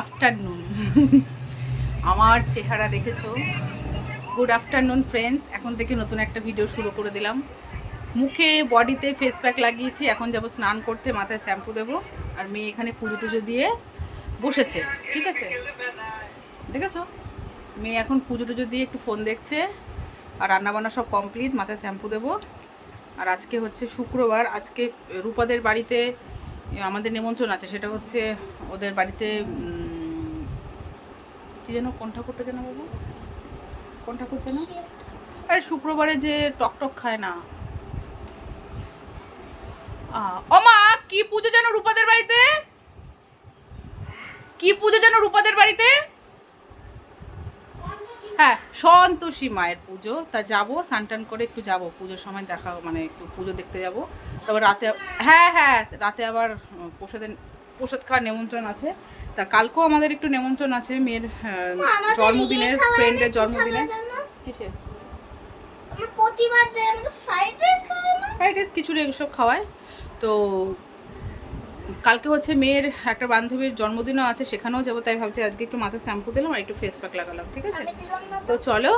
Afternoon আমার চেহারা দেখেছ? গুড আফটারনুন ফ্রেন্ডস এখন থেকে নতুন একটা ভিডিও শুরু করে দিলাম। মুখে বডিতে ফেস প্যাক লাগিয়েছি। এখন যাব স্নান করতে, মাথায় শ্যাম্পু দেবো। আর মেয়ে এখানে পুজো টুজো দিয়ে বসেছে। ঠিক আছে? দেখেছ? মেয়ে এখন পুজো টুজো দিয়ে একটু ফোন দেখছে। আর রান্নাবান্না সব কমপ্লিট মাথায় শ্যাম্পু দেবো। আর আজকে হচ্ছে শুক্রবার। আজকে রূপাদের বাড়িতে, আমাদের নিমন্ত্রণ আছে। সেটা হচ্ছে ওদের বাড়িতে কি যেন কোন ঠাকুরটা যেন বাবু? কোন ঠাকুর যেন? আরে শুক্রবারে যে টক টক খায় না। ও কি পুজো যেন রূপাদের বাড়িতে? কি পুজো যেন রূপাদের বাড়িতে? হ্যাঁ সন্তোষী মায়ের পুজো। তা যাব টান করে একটু যাব। পুজোর সময় দেখা মানে একটু পুজো দেখতে যাব। তারপর রাতে হ্যাঁ হ্যাঁ রাতে আবার প্রসাদের প্রসাদ খাওয়ার নিমন্ত্রণ আছে। তা কালকেও আমাদের একটু নিমন্ত্রণ আছে মেয়ের জন্মদিনের ফ্রেন্ডের জন্মদিনে? কিসের? প্রতিবার ফ্রাইড রাইস ফ্রাইড রাইস খিচুড়ি এসব খাওয়ায় তো কালকে হচ্ছে মেয়ের একটা বান্ধবীর জন্মদিনও আছে সেখানেও যাব তাই ভাবছি আজকে একটু মাথায় শ্যাম্পু দিলাম আর একটু ফেস প্যাক লাগালাম ঠিক আছে? তো। চলো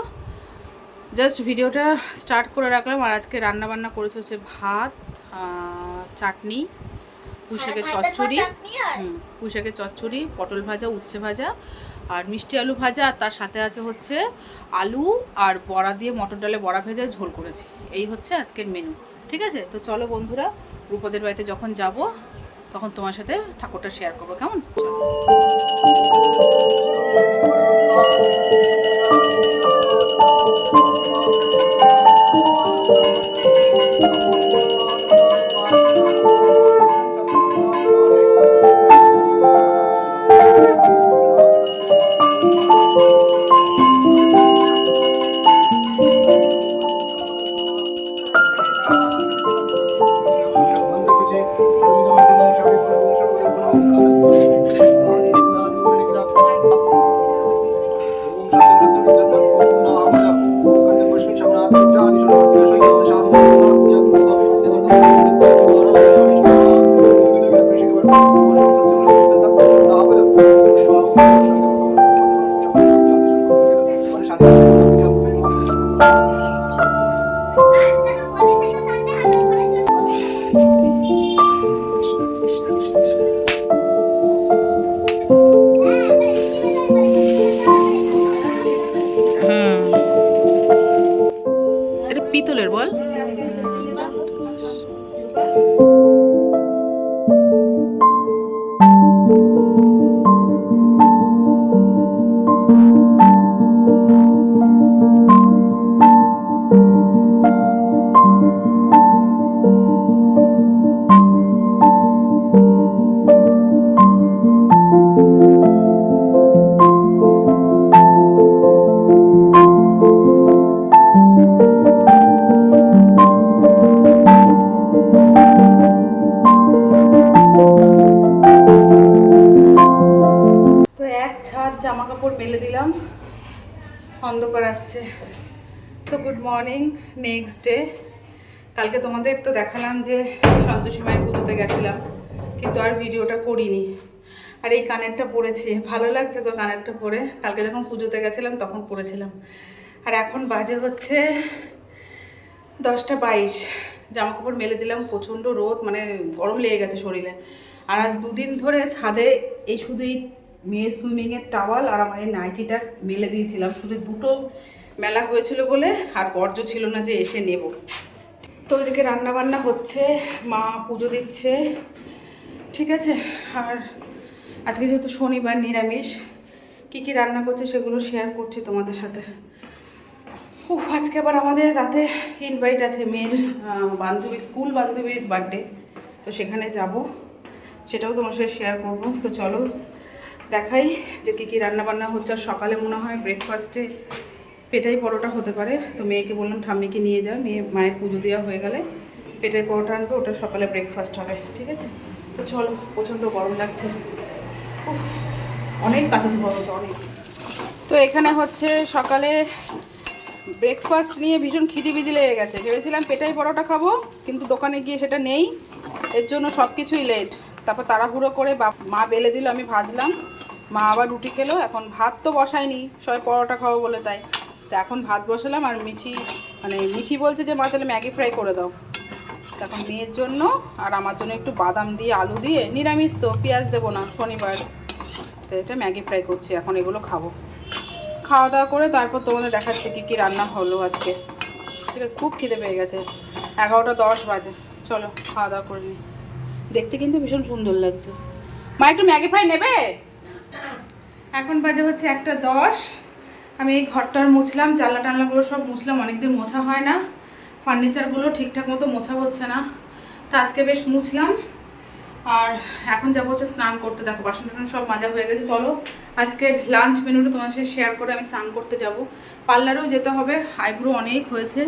জাস্ট ভিডিওটা স্টার্ট করে রাখলাম। আর আজকে রান্না বান্না করেছে হচ্ছে ভাত চাটনি। পুঁইশাকের ভাতের চচ্চড়ি। পুঁইশাকের চচ্চড়ি পটল ভাজা উচ্ছে ভাজা আর মিষ্টি আলু ভাজা। আর তার সাথে আছে হচ্ছে আলু আর বড়া দিয়ে মটর ডালে বড়া ভেজে ঝোল করেছি। এই হচ্ছে আজকের মেনু ঠিক আছে? তো চলো বন্ধুরা রূপদের বাড়িতে যখন যাব তখন তোমার সাথে ঠাকুরটা শেয়ার করব। কেমন? চলো। আসছে তো গুড মর্নিং নেক্সট ডে কালকে তোমাদের তো দেখালাম যে সন্তোষী মায়ের পুজোতে গেছিলাম, কিন্তু আর ভিডিওটা করিনি। আর এই কানেরটা পরেছি ভালো লাগছে তো কানেরটা পরে কালকে যখন পুজোতে গেছিলাম, তখন পরেছিলাম আর এখন বাজে হচ্ছে দশটা বাইশ। জামা কাপড় মেলে দিলাম, প্রচণ্ড রোদ মানে গরম লেগে গেছে শরীরে। আর আজ দুদিন ধরে ছাদে এই শুধু এই মেয়ের সুইমিংয়ের টাওয়াল আর আমার এই নাইটিটা মেলে দিয়েছিলাম। শুধু দুটো মেলা হয়েছিল বলে আর গর্জ ছিল না যে এসে নেব। তো ওইদিকে রান্নাবান্না হচ্ছে মা পুজো দিচ্ছে ঠিক আছে? আর আজকে যেহেতু শনিবার নিরামিষ কী কী রান্না করছে সেগুলো শেয়ার করছি তোমাদের সাথে। উফ আজকে আবার আমাদের রাতে ইনভাইট আছে মেয়ের আহ, বান্ধবী স্কুল বান্ধবীর বার্থডে তো সেখানে যাব। সেটাও তোমার সাথে শেয়ার করব। তো চলো দেখাই যে কী কী রান্না বান্না হচ্ছে। আর সকালে মনে হয় ব্রেকফাস্টে পেটাই পরোটা হতে পারে। তো মেয়েকে বললাম, ঠাম্মিকে নিয়ে যা। মেয়ে মায়ের পুজো দেওয়া হয়ে গেলে পেটের পরোটা আনবে, ওটা সকালে ব্রেকফাস্ট হবে, ঠিক আছে? তো চলো, প্রচণ্ড গরম লাগছে। অনেক কাছে ধোয়া হচ্ছে অনেক। তো এখানে হচ্ছে সকালে ব্রেকফাস্ট নিয়ে ভীষণ খিদিবিদি লেগে গেছে। ভেবেছিলাম পেটাই পরোটা খাব, কিন্তু দোকানে গিয়ে সেটা নেই। এর জন্য সব কিছুই লেট তারপর তাড়াহুড়ো করে মা বেলে দিল, আমি ভাজলাম। মা আবার রুটি খেলো, এখন ভাত তো বসায়নি, সবাই পরোটা খাব বলে তাই। তো এখন ভাত বসালাম আর মিঠি মানে মিঠি বলছে যে, মা, তাহলে ম্যাগি ফ্রাই করে দাও। এখন মেয়ের জন্য, আর আমার জন্য একটু বাদাম দিয়ে, আলু দিয়ে, নিরামিষ তো, পেঁয়াজ দেবো না, শনিবার। তো এটা ম্যাগি ফ্রাই করছি, এখন এগুলো খাব। খাওয়া দাওয়া করে তারপর তোমাদের দেখাচ্ছি কী কী রান্না হলো আজকে। আছে, খুব খিদে পেয়ে গেছে। এগারোটা দশ বাজে। চলো, খাওয়া দাওয়া করে নিই। দেখতে কিন্তু ভীষণ সুন্দর লাগছে। মা, একটু ম্যাগি ফ্রাই নেবে? এখন বাজে হচ্ছে একটা দশ। আমি এই ঘরটার মুছলাম, জানলা টানলাগুলো সব মুছলাম, অনেকদিন মোছা হয় না। ফার্নিচারগুলো ঠিকঠাক মতো মোছা হচ্ছে না। তো আজকে বেশ মুছলাম। আর এখন যাব হচ্ছে স্নান করতে। দেখো, বাসন টাসন সব মাজা হয়ে গেছে, চলো। আজকের লাঞ্চ মেনুটা তোমার সাথে শেয়ার করে আমি স্নান করতে যাব। পার্লারেও যেতে হবে, আইব্রো অনেক হয়েছে।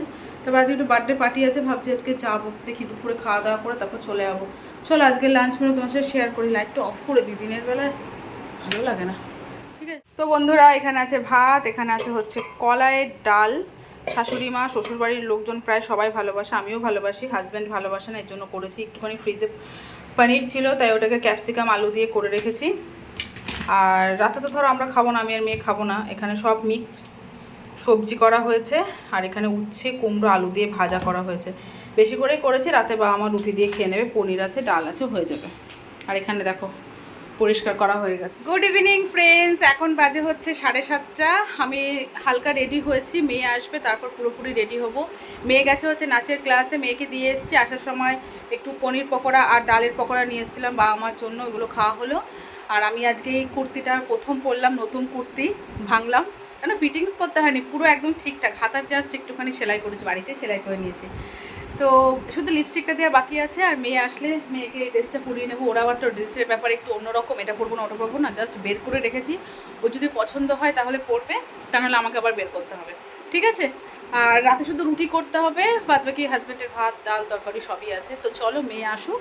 তবে আজকে একটু বার্থডে পার্টি আছে, ভাবছি আজকে যাব। দেখি দুপুরে খাওয়া দাওয়া করে তারপর চলে যাব। চলো আজকে লাঞ্চ মেনু তোমার সাথে শেয়ার করি। লাইটটা অফ করে দিই দিনের বেলায়। ভালো লাগে না। তো বন্ধুরা, এখানে আছে ভাত, এখানে আছে হচ্ছে কলাইয়ের ডাল। শাশুড়ি মা, শ্বশুরবাড়ির লোকজন প্রায় সবাই ভালোবাসে, আমিও ভালোবাসি হাজব্যান্ড ভালোবাসে না, এর জন্য করেছি। একটুখানি ফ্রিজে পনির ছিল, তাই ওটাকে ক্যাপসিকাম আলু দিয়ে করে রেখেছি। আর রাতে তো ধরো আমরা খাব না, আমি আর মেয়ে খাব না। এখানে সব মিক্স সবজি করা হয়েছে, আর এখানে উচ্ছে, কুমড়ো, আলু দিয়ে ভাজা করা হয়েছে। বেশি করেই করেছি, রাতে বা আমার রুটি দিয়ে খেয়ে নেবে, পনির আছে, ডাল আছে, হয়ে যাবে। আর এখানে দেখো পরিষ্কার করা হয়ে গেছে। গুড ইভিনিং ফ্রেন্ডস এখন বাজে হচ্ছে সাড়ে সাতটা। আমি হালকা রেডি হয়েছি, মেয়ে আসবে, তারপর পুরোপুরি রেডি হব। মেয়ে গেছে হচ্ছে নাচের ক্লাসে মেয়েকে দিয়ে এসেছি। আসার সময় একটু পনির পকোড়া আর ডালের পকোড়া নিয়ে এসেছিলাম বা আমার জন্য ওগুলো খাওয়া হলো। আর আমি আজকে এই কুর্তিটা প্রথম পরলাম, নতুন কুর্তি ভাঙলাম। কেন ফিটিংস করতে হয়নি, পুরো একদম ঠিকঠাক। হাতার জাস্ট একটুখানি সেলাই করেছি, বাড়িতে সেলাই করে নিয়েছি। তো শুধু লিপস্টিকটা দেওয়া বাকি আছে, আর মেয়ে আসলে মেয়েকে এই ড্রেসটা পরিয়ে নেব। ওরা আবার তো ড্রেসের ব্যাপারে একটু অন্যরকম, এটা পরবো না, ওটা পরবো না জাস্ট বের করে রেখেছি। ও যদি পছন্দ হয় তাহলে পরবে তাহলে আমাকে আবার বের করতে হবে। ঠিক আছে? আর রাতে শুধু রুটি করতে হবে বাদ বাকি হাজব্যান্ডের ভাত, ডাল, তরকারি সবই আছে। তো চলো মেয়ে আসুক,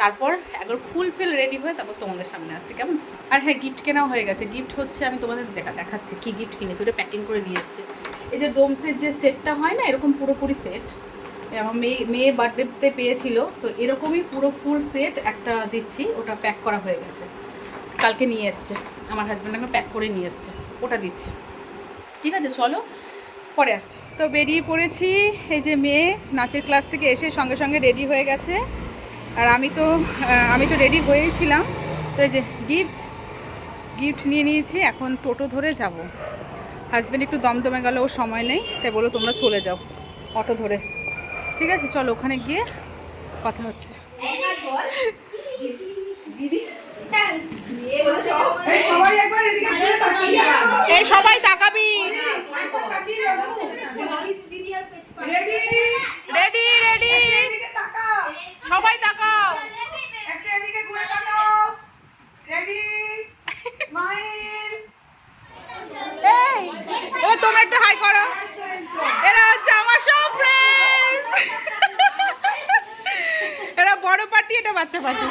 তারপর একবার ফুল ফিল রেডি হয়ে তারপর তোমাদের সামনে আসছি, কেমন? আর হ্যাঁ গিফট কেনাও হয়ে গেছে। গিফট হচ্ছে, আমি তোমাদের দেখা দেখাচ্ছি, কি গিফট কিনেছি, ওটা প্যাকিং করে নিয়ে এসছে। এই যে ডোমসের যে সেটটা হয় না, এরকম পুরোপুরি সেট আমার মেয়ে মেয়ে বার্থডেতে পেয়েছিল। তো এরকমই পুরো ফুল সেট একটা দিচ্ছি, ওটা প্যাক করা হয়ে গেছে। কালকে নিয়ে এসছে। আমার হাজব্যান্ড আমাকে প্যাক করে নিয়ে এসছে। ওটা দিচ্ছি। ঠিক আছে, চলো, পরে আসছি। তো বেরিয়ে পড়েছি, এই যে মেয়ে নাচের ক্লাস থেকে এসে সঙ্গে সঙ্গে রেডি হয়ে গেছে। আর আমি তো আমি তো রেডি হয়েই ছিলাম। তো এই যে গিফট গিফট নিয়ে নিয়েছি, এখন টোটো ধরে যাব। হাজব্যান্ড একটু দমদমে গেল ওর সময় নেই, তাই বলো তোমরা চলে যাও। অটো ধরে। ঠিক আছে চলো ওখানে গিয়ে কথা হচ্ছে। সবাই একবার এদিকে ঘুরে তাকিয়ে যাও। এই সবাই তাকাবি একবার তাকিয়ে যাও, বাবু। রেডি রেডি রেডি এদিকে তাকাও সবাই তাকাও একটা এদিকে ঘুরে তাকাও রেডি স্মাইল এই এবার তোমরা একটু হাই করো এরা হচ্ছে আমার সব ফ্রেন্ড এরা বড় পার্টি এটা বাচ্চা পার্টি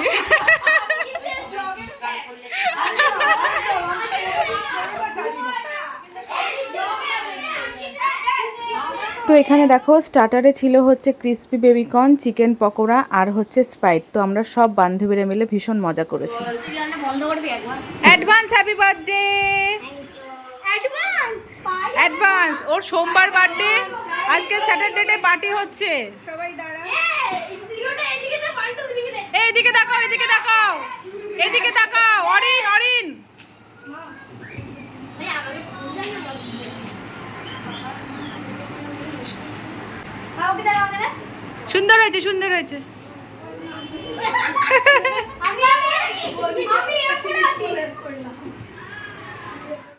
তো এখানে দেখো স্টার্টারে ছিল হচ্ছে crispy baby corn chicken pakora আর হচ্ছে স্প্রাইট। তো আমরা সব বান্ধবীরা মিলে ভীষণ মজা করেছি। অ্যাডভান্স হ্যাপি বার্থডে অ্যাডভান্স ওর সোমবার বার্থডে আজকে স্যাটারডে পার্টি হচ্ছে। এই এদিকে তাকাও এদিকে তাকাও। এদিকে তাকাও। অরিন অরিন। সুন্দর হয়েছে সুন্দর হয়েছে।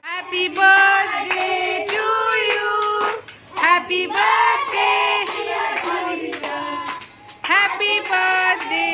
Happy birthday to you happy birthday happy birthday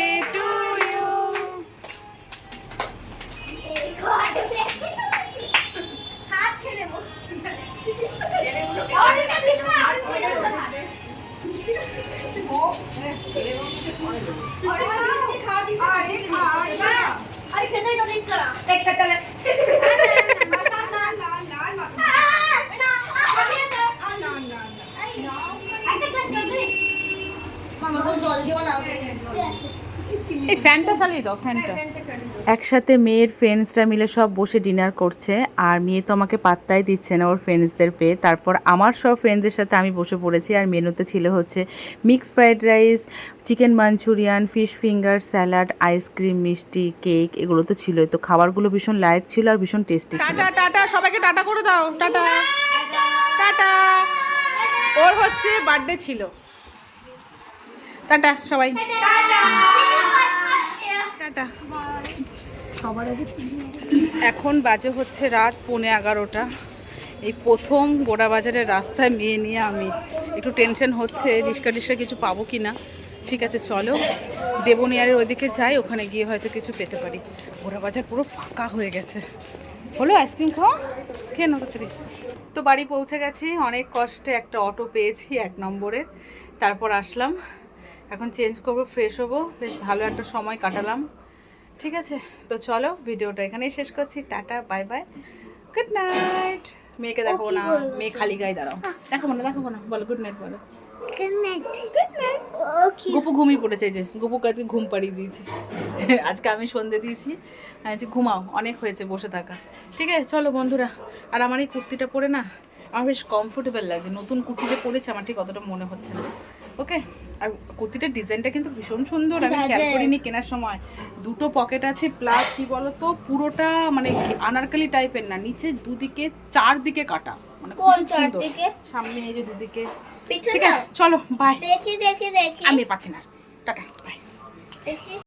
এই ফ্যানটা চালিয়ে দাও ফ্যানটা একসাথে মেয়ের ফ্রেন্ডসরা মিলে সব বসে ডিনার করছে আর মেয়ে তো আমাকে পাত্তাই দিচ্ছে না ওর ফ্রেন্ডসদের পেয়ে। তারপর আমার সব ফ্রেন্ডসদের সাথে আমি বসে পড়েছি আর মেনুতে ছিল হচ্ছে mix fried rice chicken manchurian fish finger salad ice cream মিষ্টি কেক এগুলো তো ছিলই। তো খাবারগুলো ভীষণ লাইট ছিল আর ভীষণ টেস্টি ছিল। টাটা টাটা সবাইকে টাটা করে দাও। টাটা। টাটা। ওর হচ্ছে বার্থডে ছিল। টাটা সবাই। টাটা। এখন বাজে হচ্ছে রাত পৌনে এগারোটা। এই প্রথম গোড়া বাজারের রাস্তায় মেয়ে নিয়ে আমি একটু টেনশন হচ্ছে রিক্সা টিক্সা কিছু পাবো কি না ঠিক আছে, চলো। দেবনিয়ারের ওইদিকে যাই, ওখানে গিয়ে হয়তো কিছু পেতে পারি। গোড়া বাজার পুরো ফাঁকা হয়ে গেছে। হলো আইসক্রিম খাওয়া? খেয়ে নেব তো বাড়ি পৌঁছে গেছি, অনেক কষ্টে একটা অটো পেয়েছি এক নম্বরের তারপর আসলাম। এখন চেঞ্জ করব ফ্রেশ হব। বেশ ভালো একটা সময় কাটালাম। ঠিক আছে তো চলো ভিডিওটা এখানেই শেষ করছি। Tata bye bye. Good night মেয়েকে দেখাবো না মেয়ে খালি গায়ে দাঁড়াও। দেখাবো না দেখাবো না। বলো গুড নাইট বলো। গুপু ঘুমিয়ে পড়েছে এই যে গুপুকে আজকে ঘুম পাড়িয়ে দিয়েছি। আজকে আমি সন্ধে দিয়েছি। আমি যে ঘুমাও অনেক হয়েছে বসে থাকা। ঠিক আছে চলো বন্ধুরা আর আমার এই কুর্তিটা পরে না আমার বেশ কমফোর্টেবল লাগছে। নতুন কুর্তিটা পরেছে আমার ঠিক অতটা মনে হচ্ছে না। ওকে আর কুর্তিটার ডিজাইনটা কিন্তু ভীষণ সুন্দর আমি খেয়াল করিনি কেনার সময়। দুটো পকেট আছে প্লাস কি বলতো পুরোটা মানে আনারকালি টাইপের না নিচে দুদিকে চারদিকে কাটা। মানে? সামনে এই যে দুদিকে। ঠিক আছে চলো বাই দেখি দেখি দেখি। আমি পাচ্ছি না। Tata bye